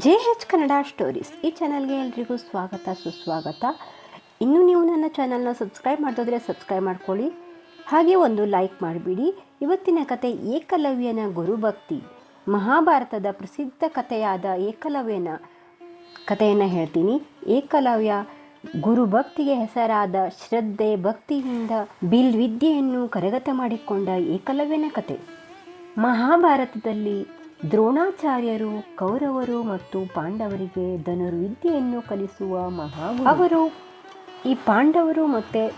J H Kannada stories ಈ ಚಾನಲ್ಗೆ ಎಲ್ರಿಗೂ ಸ್ವಾಗತ, ಸುಸ್ವಾಗತ. ಇನ್ನೂ ನೀವು ನನ್ನ ಚಾನಲ್ನ ಸಬ್ಸ್ಕ್ರೈಬ್ ಮಾಡಿದ್ರೆ ಸಬ್ಸ್ಕ್ರೈಬ್ ಮಾಡ್ಕೊಳ್ಳಿ. ಹಾಗೆ ಒಂದು ಲೈಕ್ ಮಾಡಿಬಿಡಿ. ಇವತ್ತಿನ ಕತೆ ಏಕಲವ್ಯನ ಗುರುಭಕ್ತಿ ಮಹಾಭಾರತದ ಪ್ರಸಿದ್ಧ ಕಥೆಯಾದ ಏಕಲವ್ಯನ ಕಥೆಯನ್ನು ಹೇಳ್ತೀನಿ. ಏಕಲವ್ಯ ಗುರುಭಕ್ತಿಗೆ ಹೆಸರಾದ ಶ್ರದ್ಧೆ ಭಕ್ತಿಯಿಂದ ಬಿಲ್ ವಿದ್ಯೆಯನ್ನು ಕರಗತ ಮಾಡಿಕೊಂಡ ಏಕಲವ್ಯನ ಕತೆ. ಮಹಾಭಾರತದಲ್ಲಿ ದ್ರೋಣಾಚಾರ್ಯರು ಕೌರವರು ಮತ್ತು ಪಾಂಡವರಿಗೆ ಧನುರ್ವಿದ್ಯೆಯನ್ನು ಕಲಿಸುವ ಮಹಾ ಅವರು ಈ ಪಾಂಡವರು ಮತ್ತು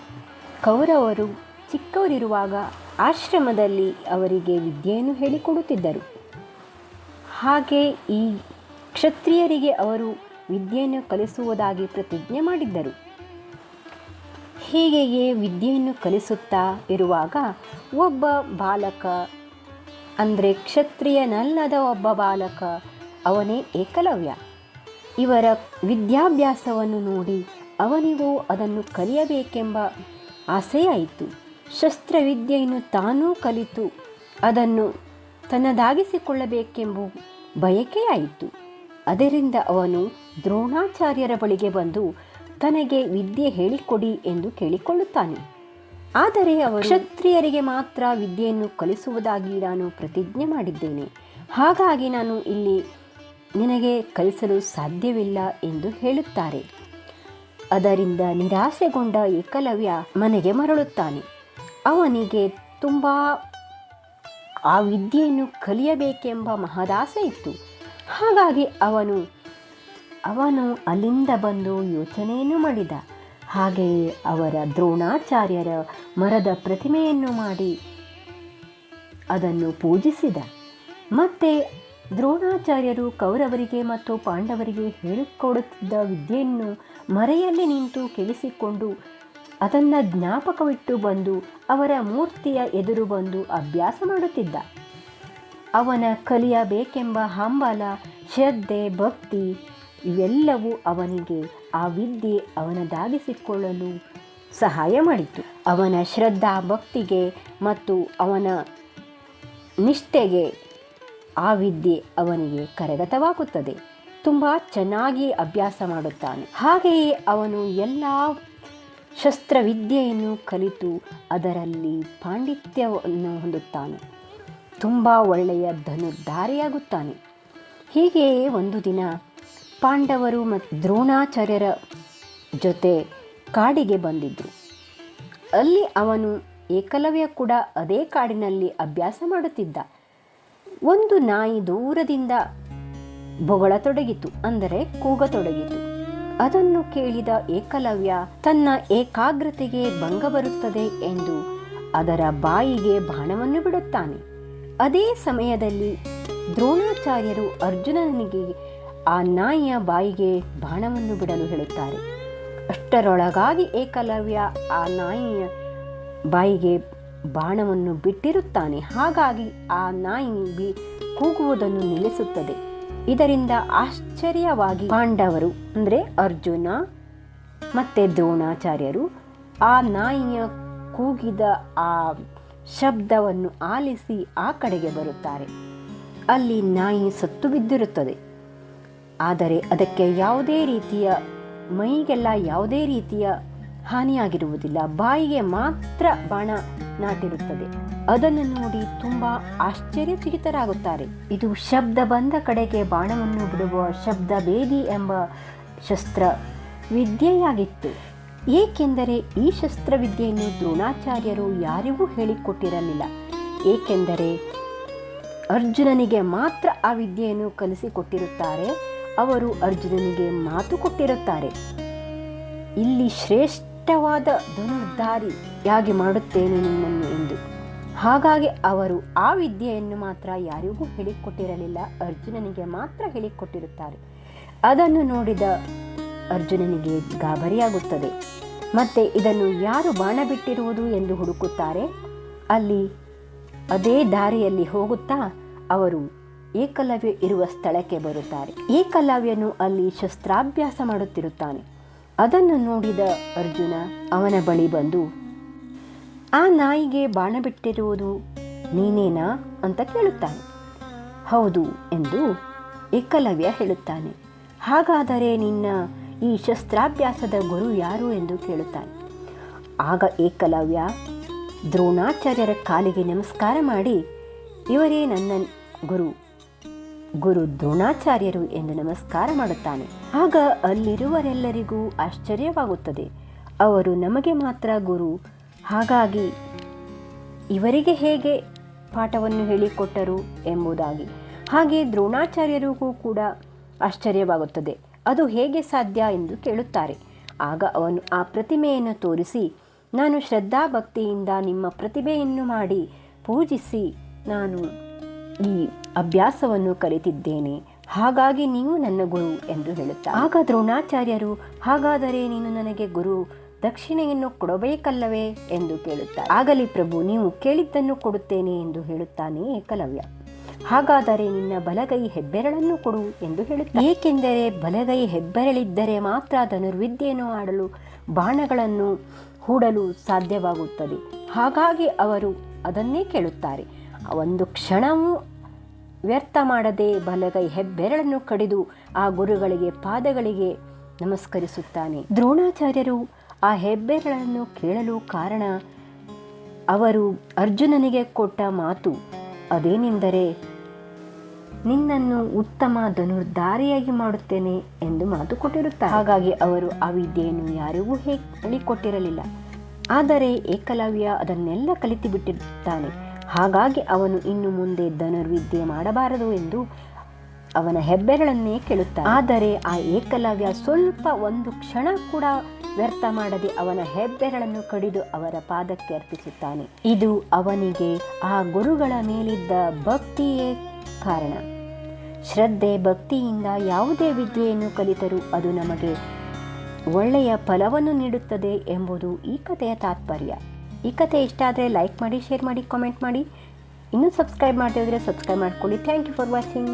ಕೌರವರು ಚಿಕ್ಕವರಿರುವಾಗ ಆಶ್ರಮದಲ್ಲಿ ಅವರಿಗೆ ವಿದ್ಯೆಯನ್ನು ಹೇಳಿಕೊಡುತ್ತಿದ್ದರು. ಹಾಗೆ ಈ ಕ್ಷತ್ರಿಯರಿಗೆ ಅವರು ವಿದ್ಯೆಯನ್ನು ಕಲಿಸುವುದಾಗಿ ಪ್ರತಿಜ್ಞೆ ಮಾಡಿದ್ದರು. ಹೀಗೆಯೇ ವಿದ್ಯೆಯನ್ನು ಕಲಿಸುತ್ತಾ ಇರುವಾಗ ಒಬ್ಬ ಬಾಲಕ ಅಂದರೆ ಕ್ಷತ್ರಿಯನಲ್ಲದ ಒಬ್ಬ ಬಾಲಕ, ಅವನೇ ಏಕಲವ್ಯ. ಇವರ ವಿದ್ಯಾಭ್ಯಾಸವನ್ನು ನೋಡಿ ಅವನಿಗೂ ಅದನ್ನು ಕಲಿಯಬೇಕೆಂಬ ಆಸೆಯಾಯಿತು. ಶಸ್ತ್ರವಿದ್ಯೆಯನ್ನು ತಾನೂ ಕಲಿತು ಅದನ್ನು ತನ್ನದಾಗಿಸಿಕೊಳ್ಳಬೇಕೆಂಬ ಬಯಕೆಯಾಯಿತು. ಅದರಿಂದ ಅವನು ದ್ರೋಣಾಚಾರ್ಯರ ಬಳಿಗೆ ಬಂದು ತನಗೆ ವಿದ್ಯೆ ಹೇಳಿಕೊಡಿ ಎಂದು ಕೇಳಿಕೊಳ್ಳುತ್ತಾನೆ. ಆದರೆ ಅವರು ಕ್ಷತ್ರಿಯರಿಗೆ ಮಾತ್ರ ವಿದ್ಯೆಯನ್ನು ಕಲಿಸುವುದಾಗಿ ನಾನು ಪ್ರತಿಜ್ಞೆ ಮಾಡಿದ್ದೇನೆ. ಹಾಗಾಗಿ ನಾನು ಇಲ್ಲಿ ನಿನಗೆ ಕಲಿಸಲು ಸಾಧ್ಯವಿಲ್ಲ ಎಂದು ಹೇಳುತ್ತಾರೆ. ಅದರಿಂದ ನಿರಾಸೆಗೊಂಡ ಏಕಲವ್ಯ ಮನೆಗೆ ಮರಳುತ್ತಾನೆ. ಅವನಿಗೆ ತುಂಬ ಆ ವಿದ್ಯೆಯನ್ನು ಕಲಿಯಬೇಕೆಂಬ ಮಹದಾಸೆ ಇತ್ತು. ಹಾಗಾಗಿ ಅವನು ಅವನು ಅಲ್ಲಿಂದ ಬಂದು ಯೋಚನೆಯನ್ನು ಮಾಡಿದ. ಹಾಗೆಯೇ ಅವರ ದ್ರೋಣಾಚಾರ್ಯರ ಮರದ ಪ್ರತಿಮೆಯನ್ನು ಮಾಡಿ ಅದನ್ನು ಪೂಜಿಸಿದ. ಮತ್ತೆ ದ್ರೋಣಾಚಾರ್ಯರು ಕೌರವರಿಗೆ ಮತ್ತು ಪಾಂಡವರಿಗೆ ಹೇಳಿಕೊಡುತ್ತಿದ್ದ ವಿದ್ಯೆಯನ್ನು ಮರೆಯಲ್ಲಿ ನಿಂತು ಕೇಳಿಸಿಕೊಂಡು ಅದನ್ನು ಜ್ಞಾಪಕವಿಟ್ಟು ಬಂದು ಅವರ ಮೂರ್ತಿಯ ಎದುರು ಬಂದು ಅಭ್ಯಾಸ ಮಾಡುತ್ತಿದ್ದ. ಅವನ ಕಲಿಯಬೇಕೆಂಬ ಹಂಬಲ, ಶ್ರದ್ಧೆ, ಭಕ್ತಿ ಇವೆಲ್ಲವೂ ಅವನಿಗೆ ಆ ವಿದ್ಯೆ ಅವನದಾಗಿಸಿಕೊಳ್ಳಲು ಸಹಾಯ ಮಾಡಿತು. ಅವನ ಶ್ರದ್ಧಾ ಭಕ್ತಿಗೆ ಮತ್ತು ಅವನ ನಿಷ್ಠೆಗೆ ಆ ವಿದ್ಯೆ ಅವನಿಗೆ ಕರಗತವಾಗುತ್ತದೆ. ತುಂಬ ಚೆನ್ನಾಗಿ ಅಭ್ಯಾಸ ಮಾಡುತ್ತಾನೆ. ಹಾಗೆಯೇ ಅವನು ಎಲ್ಲ ಶಸ್ತ್ರವಿದ್ಯೆಯನ್ನು ಕಲಿತು ಅದರಲ್ಲಿ ಪಾಂಡಿತ್ಯವನ್ನು ಹೊಂದುತ್ತಾನೆ. ತುಂಬ ಒಳ್ಳೆಯ ಧನುರ್ಧಾರಿಯಾಗುತ್ತಾನೆ. ಹೀಗೆಯೇ ಒಂದು ದಿನ ಪಾಂಡವರು ಮತ್ತು ದ್ರೋಣಾಚಾರ್ಯರ ಜೊತೆ ಕಾಡಿಗೆ ಬಂದಿದ್ದರು ಅಲ್ಲಿ ಅವನು ಏಕಲವ್ಯ ಕೂಡ ಅದೇ ಕಾಡಿನಲ್ಲಿ ಅಭ್ಯಾಸ ಮಾಡುತ್ತಿದ್ದ. ಒಂದು ನಾಯಿ ದೂರದಿಂದ ಬೊಗಳತೊಡಗಿತು, ಅಂದರೆ ಕೂಗತೊಡಗಿತು. ಅದನ್ನು ಕೇಳಿದ ಏಕಲವ್ಯ, ತನ್ನ ಏಕಾಗ್ರತೆಗೆ ಭಂಗ ಬರುತ್ತದೆ ಎಂದು ಅದರ ಬಾಯಿಗೆ ಬಾಣವನ್ನು ಬಿಡುತ್ತಾನೆ. ಅದೇ ಸಮಯದಲ್ಲಿ ದ್ರೋಣಾಚಾರ್ಯರು ಅರ್ಜುನನಿಗೆ ಆ ನಾಯಿಯ ಬಾಯಿಗೆ ಬಾಣವನ್ನು ಬಿಡಲು ಹೇಳುತ್ತಾರೆ. ಅಷ್ಟರೊಳಗಾಗಿ ಏಕಲವ್ಯ ಆ ನಾಯಿಯ ಬಾಯಿಗೆ ಬಾಣವನ್ನು ಬಿಟ್ಟಿರುತ್ತಾನೆ. ಹಾಗಾಗಿ ಆ ನಾಯಿ ಬಿ ಕೂಗುವುದನ್ನು ನಿಲ್ಲಿಸುತ್ತದೆ. ಇದರಿಂದ ಆಶ್ಚರ್ಯವಾಗಿ ಪಾಂಡವರು, ಅಂದರೆ ಅರ್ಜುನ ಮತ್ತು ದ್ರೋಣಾಚಾರ್ಯರು, ಆ ನಾಯಿಯ ಕೂಗಿದ ಆ ಶಬ್ದವನ್ನು ಆಲಿಸಿ ಆ ಕಡೆಗೆ ಬರುತ್ತಾರೆ. ಅಲ್ಲಿ ನಾಯಿ ಸತ್ತು ಬಿದ್ದಿರುತ್ತದೆ. ಆದರೆ ಅದಕ್ಕೆ ಯಾವುದೇ ರೀತಿಯ, ಮೈಗೆಲ್ಲ ಯಾವುದೇ ರೀತಿಯ ಹಾನಿಯಾಗಿರುವುದಿಲ್ಲ. ಬಾಯಿಗೆ ಮಾತ್ರ ಬಾಣ ನಾಟಿರುತ್ತದೆ. ಅದನ್ನು ನೋಡಿ ತುಂಬ ಆಶ್ಚರ್ಯಚಕಿತರಾಗುತ್ತಾರೆ. ಇದು ಶಬ್ದ ಬಂದ ಕಡೆಗೆ ಬಾಣವನ್ನು ಬಿಡುವ ಶಬ್ದ ಬೇದಿ ಎಂಬ ಶಸ್ತ್ರ ವಿದ್ಯೆಯಾಗಿತ್ತು. ಏಕೆಂದರೆ ಈ ಶಸ್ತ್ರವಿದ್ಯೆಯನ್ನು ದ್ರೋಣಾಚಾರ್ಯರು ಯಾರಿಗೂ ಹೇಳಿಕೊಟ್ಟಿರಲಿಲ್ಲ. ಏಕೆಂದರೆ ಅರ್ಜುನನಿಗೆ ಮಾತ್ರ ಆ ವಿದ್ಯೆಯನ್ನು ಕಲಿಸಿಕೊಟ್ಟಿರುತ್ತಾರೆ. ಅವರು ಅರ್ಜುನನಿಗೆ ಮಾತು ಕೊಟ್ಟಿರುತ್ತಾರೆ. ಇಲ್ಲಿ ಶ್ರೇಷ್ಠವಾದ ಧನುರ್ಧಾರಿಯಾಗಿ ಮಾಡುತ್ತೇನೆ ನಿಮ್ಮನ್ನು ಎಂದು. ಹಾಗಾಗಿ ಅವರು ಆ ವಿದ್ಯೆಯನ್ನು ಮಾತ್ರ ಯಾರಿಗೂ ಹೇಳಿಕೊಟ್ಟಿರಲಿಲ್ಲ. ಅರ್ಜುನನಿಗೆ ಮಾತ್ರ ಹೇಳಿಕೊಟ್ಟಿರುತ್ತಾರೆ. ಅದನ್ನು ನೋಡಿದ ಅರ್ಜುನನಿಗೆ ಗಾಬರಿಯಾಗುತ್ತದೆ. ಮತ್ತೆ ಇದನ್ನು ಯಾರು ಬಾಣ ಬಿಟ್ಟಿರುವುದು ಎಂದು ಹುಡುಕುತ್ತಾರೆ? ಅಲ್ಲಿ ಅದೇ ದಾರಿಯಲ್ಲಿ ಹೋಗುತ್ತಾ ಅವರು ಏಕಲವ್ಯ ಇರುವ ಸ್ಥಳಕ್ಕೆ ಬರುತ್ತಾರೆ. ಏಕಲವ್ಯನು ಅಲ್ಲಿ ಶಸ್ತ್ರಾಭ್ಯಾಸ ಮಾಡುತ್ತಿರುತ್ತಾನೆ. ಅದನ್ನು ನೋಡಿದ ಅರ್ಜುನ ಅವನ ಬಳಿ ಬಂದು, ಆ ನಾಯಿಗೆ ಬಾಣ ಬಿಟ್ಟಿರುವುದು ನೀನೇನಾ ಅಂತ ಕೇಳುತ್ತಾನೆ. ಹೌದು ಎಂದು ಏಕಲವ್ಯ ಹೇಳುತ್ತಾನೆ. ಹಾಗಾದರೆ ನಿನ್ನ ಈ ಶಸ್ತ್ರಾಭ್ಯಾಸದ ಗುರು ಯಾರು ಎಂದು ಕೇಳುತ್ತಾನೆ. ಆಗ ಏಕಲವ್ಯ ದ್ರೋಣಾಚಾರ್ಯರ ಕಾಲಿಗೆ ನಮಸ್ಕಾರ ಮಾಡಿ, ಇವರೇ ನನ್ನ ಗುರು. ಗುರು ದ್ರೋಣಾಚಾರ್ಯರು ಎಂದು ನಮಸ್ಕಾರ ಮಾಡುತ್ತಾನೆ. ಆಗ ಅಲ್ಲಿರುವರೆಲ್ಲರಿಗೂ ಆಶ್ಚರ್ಯವಾಗುತ್ತದೆ. ಅವರು ನಮಗೆ ಮಾತ್ರ, ಗುರು, ಹಾಗಾಗಿ ಇವರಿಗೆ ಹೇಗೆ ಪಾಠವನ್ನು ಹೇಳಿಕೊಟ್ಟರು ಎಂಬುದಾಗಿ. ಹಾಗೆ ದ್ರೋಣಾಚಾರ್ಯರಿಗೂ ಕೂಡ ಆಶ್ಚರ್ಯವಾಗುತ್ತದೆ. ಅದು ಹೇಗೆ ಸಾಧ್ಯ ಎಂದು ಕೇಳುತ್ತಾರೆ. ಆಗ ಅವನು ಆ ಪ್ರತಿಮೆಯನ್ನು ತೋರಿಸಿ, ನಾನು ಶ್ರದ್ಧಾಭಕ್ತಿಯಿಂದ ನಿಮ್ಮ ಪ್ರತಿಭೆಯನ್ನು ಮಾಡಿ ಪೂಜಿಸಿ, ನಾನು ಈ ಅಭ್ಯಾಸವನ್ನು ಕಲಿತಿದ್ದೇನೆ. ಹಾಗಾಗಿ ನೀವು ನನ್ನ ಗುರು ಎಂದು ಹೇಳುತ್ತಾರೆ. ಆಗ ದ್ರೋಣಾಚಾರ್ಯರು ಹಾಗಾದರೆ ನೀನು ನನಗೆ ಗುರು ದಕ್ಷಿಣೆಯನ್ನು ಕೊಡಬೇಕಲ್ಲವೇ ಎಂದು ಕೇಳುತ್ತಾರೆ. ಆಗಲಿ ಪ್ರಭು ನೀವು ಕೇಳಿದ್ದನ್ನು ಕೊಡುತ್ತೇನೆ ಎಂದು ಹೇಳುತ್ತಾನೆ ಏಕಲವ್ಯ. ಹಾಗಾದರೆ ನಿನ್ನ ಬಲಗೈ ಹೆಬ್ಬೆರಳನ್ನು ಕೊಡು ಎಂದು ಹೇಳುತ್ತಾರೆ. ಏಕೆಂದರೆ ಬಲಗೈ ಹೆಬ್ಬೆರಳಿದ್ದರೆ ಮಾತ್ರ ಧನುರ್ವಿದ್ಯೆಯನ್ನು ಆಡಲು ಬಾಣಗಳನ್ನು ಹೂಡಲು ಸಾಧ್ಯವಾಗುತ್ತದೆ. ಹಾಗಾಗಿ ಅವರು ಅದನ್ನೇ ಕೇಳುತ್ತಾರೆ. ಒಂದು ಕ್ಷಣವೂ ವ್ಯರ್ಥ ಮಾಡದೆ ಬಲಗೈ ಹೆಬ್ಬೆರಳನ್ನು ಕಡಿದು ಆ ಗುರುಗಳಿಗೆ ಪಾದಗಳಿಗೆ ನಮಸ್ಕರಿಸುತ್ತಾನೆ. ದ್ರೋಣಾಚಾರ್ಯರು ಆ ಹೆಬ್ಬೆರಳನ್ನು ಕೇಳಲು ಕಾರಣ ಅವರು ಅರ್ಜುನನಿಗೆ ಕೊಟ್ಟ ಮಾತು ಅದೇನೆಂದರೆ, ನಿನ್ನನ್ನು ಉತ್ತಮ ಧನುರ್ಧಾರಿಯಾಗಿ ಮಾಡುತ್ತೇನೆ ಎಂದು ಮಾತು ಕೊಟ್ಟಿರುತ್ತಾರೆ. ಹಾಗಾಗಿ ಅವರು ಆ ವಿದ್ಯೆಯನ್ನು ಯಾರಿಗೂ ಹೇಗೆ ಹೇಳಿಕೊಟ್ಟಿರಲಿಲ್ಲ ಆದರೆ ಏಕಲವ್ಯ ಅದನ್ನೆಲ್ಲ ಕಲಿತು ಬಿಟ್ಟಿರುತ್ತಾನೆ ಹಾಗಾಗಿ ಅವನು ಇನ್ನು ಮುಂದೆ ಧನುರ್ವಿದ್ಯೆ ಮಾಡಬಾರದು ಎಂದು ಅವನ ಹೆಬ್ಬೆರಳನ್ನೇ ಕೇಳುತ್ತಾನೆ. ಆದರೆ ಆ ಏಕಲವ್ಯ ಸ್ವಲ್ಪ ಒಂದು ಕ್ಷಣ ಕೂಡ ವ್ಯರ್ಥ ಮಾಡದೆ ಅವನ ಹೆಬ್ಬೆರಳನ್ನು ಕಡಿದು ಅವರ ಪಾದಕ್ಕೆ ಅರ್ಪಿಸುತ್ತಾನೆ. ಇದು ಅವನಿಗೆ ಆ ಗುರುಗಳ ಮೇಲಿದ್ದ ಭಕ್ತಿಯೇ ಕಾರಣ. ಶ್ರದ್ಧೆ ಭಕ್ತಿಯಿಂದ ಯಾವುದೇ ವಿದ್ಯೆಯನ್ನು ಕಲಿತರೂ ಅದು ನಮಗೆ ಒಳ್ಳೆಯ ಫಲವನ್ನು ನೀಡುತ್ತದೆ ಎಂಬುದು ಈ ಕಥೆಯ ತಾತ್ಪರ್ಯ. ಈ ಕಥೆ ಇಷ್ಟ ಆದರೆ ಲೈಕ್ ಮಾಡಿ ಶೇರ್ ಮಾಡಿ ಕಾಮೆಂಟ್ ಮಾಡಿ. ಇನ್ನೂ ಸಬ್ಸ್ಕ್ರೈಬ್ ಮಾಡದೇ ಸಬ್ಸ್ಕ್ರೈಬ್ ಮಾಡ್ಕೊಳ್ಳಿ. Thank you for watching